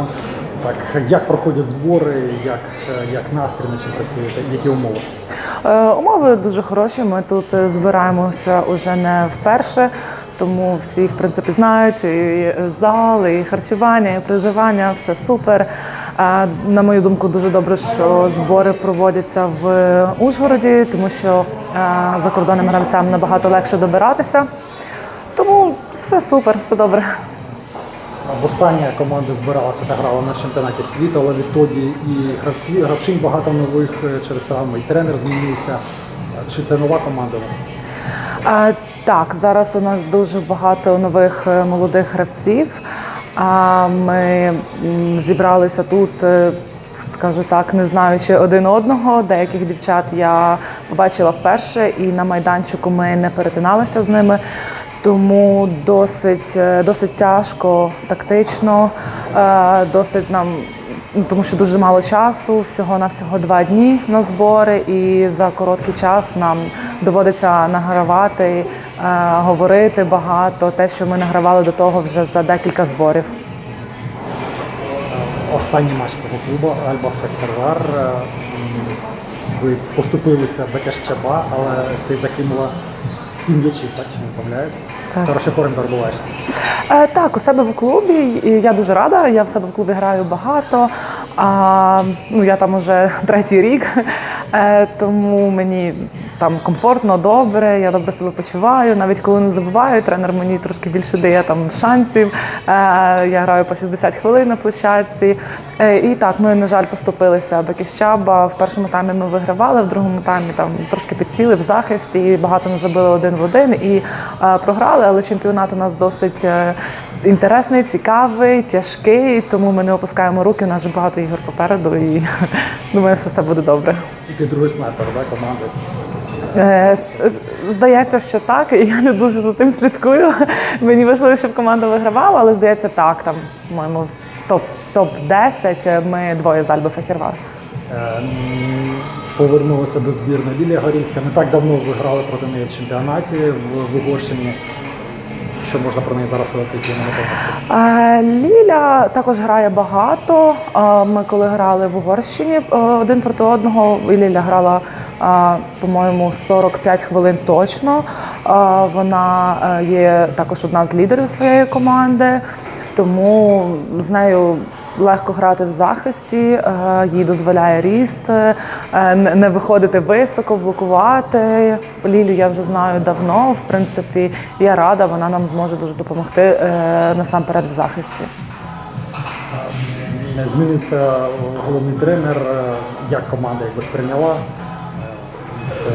Олександром. Так, як проходять збори, як, е, як настрій, над чим працюєте, які умови? Е, Умови дуже хороші. Ми тут е, збираємося уже не вперше, тому всі в принципі знають і зал, і харчування, і проживання, все супер. На мою думку, дуже добре, що збори проводяться в Ужгороді, тому що е, закордонним гравцям набагато легше добиратися. Тому все супер, все добре. Востаннє команда збиралася та грала на чемпіонаті світу, але відтоді і гравці, гравчин багато нових е, через травми, і тренер змінився. Чи це нова команда у вас? А, так, зараз у нас дуже багато нових е, молодих гравців. А ми зібралися тут, е, скажу так, не знаючи один одного. Деяких дівчат я побачила вперше, і на майданчику ми не перетиналися з ними. Тому досить, е, досить тяжко, тактично, е, досить нам Ну, тому що дуже мало часу, всього на всього два дні на збори, і за короткий час нам доводиться награвати, е, говорити багато, те, що ми награвали до того вже за декілька зборів. Останній матч того клубу Альба Фехтервар. е, Ви поступилися Бекешчаба, але ти закинула сім м'ячів, так чи не помиляюсь? Так. Хороший перебуваєш. Е, Так, у себе в клубі. і Я дуже рада. Я в себе в клубі граю багато. А, ну, я там уже третій рік, е, тому мені там комфортно, добре, я добре себе почуваю. Навіть коли не забуваю, тренер мені трошки більше дає там шансів. Е, Я граю по 60 хвилин на площадці. Е, І так, ми, на жаль, поступилися Бекіщаба. В першому таймі ми вигравали, в другому таймі там трошки підсіли в захисті, і багато не забили один в один і е, програли. Але чемпіонат у нас досить інтересний, цікавий, тяжкий, тому ми не опускаємо руки. У нас вже багато ігор попереду, і думаю, що все буде добре. Ти другий снайпер да, команди. Е, е, Здається, що так. і Я не дуже за тим слідкую. Мені важливо, щоб команда вигравала, але здається, так. Там, по-моєму, топ топ 10 ми двоє з Альби Фахірвар. Е, Повернулася до збірної Лілія Горівська. Не так давно виграли проти неї в чемпіонаті в Угорщині. Що можна про неї зараз сказати? Е, Ліля також грає багато. Е, Ми коли грали в Угорщині е, один проти одного, і Ліля грала, по-моєму, 45 хвилин точно. Вона є також одна з лідерів своєї команди, тому з нею. Легко грати в захисті, е, їй дозволяє ріст, е, не не виходити високо, блокувати. Лілю я вже знаю давно. В принципі, я рада, вона нам зможе дуже допомогти е, насамперед в захисті. Е, Змінився головний тренер. Як команда якби сприйняла це?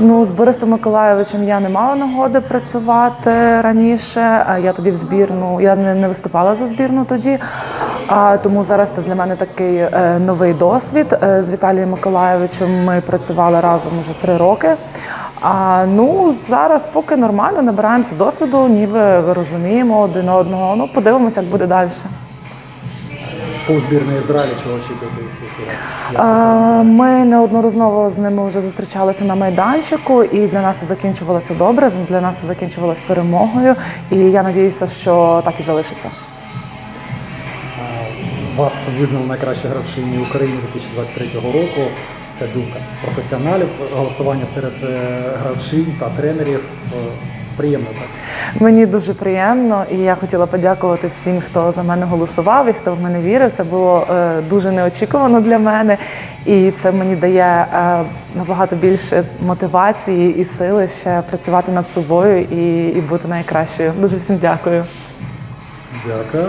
Ну, з Борисом Миколайовичем я не мала нагоди працювати раніше. Я тоді в збірну, я не, не виступала за збірну тоді. А тому зараз це для мене такий е, новий досвід. Е, з Віталієм Миколайовичем ми працювали разом уже три роки. А ну зараз поки нормально набираємося досвіду, ніби розуміємо один одного. Ну подивимося, як буде далі. По збірної Ізраїлю чого очікуєте від Ми неодноразово з ними вже зустрічалися на майданчику, і для нас це закінчувалося добре. Для нас це закінчувалося перемогою. І я надіюся, що так і залишиться. Вас визнали найкращою гравчині України 2023 року. Це думка професіоналів, голосування серед е, гравчин та тренерів. Е, Приємно так. Мені дуже приємно, і я хотіла подякувати всім, хто за мене голосував і хто в мене вірив. Це було е, дуже неочікувано для мене, і це мені дає е, набагато більше мотивації і сили ще працювати над собою і, і бути найкращою. Дуже всім дякую. Дякую.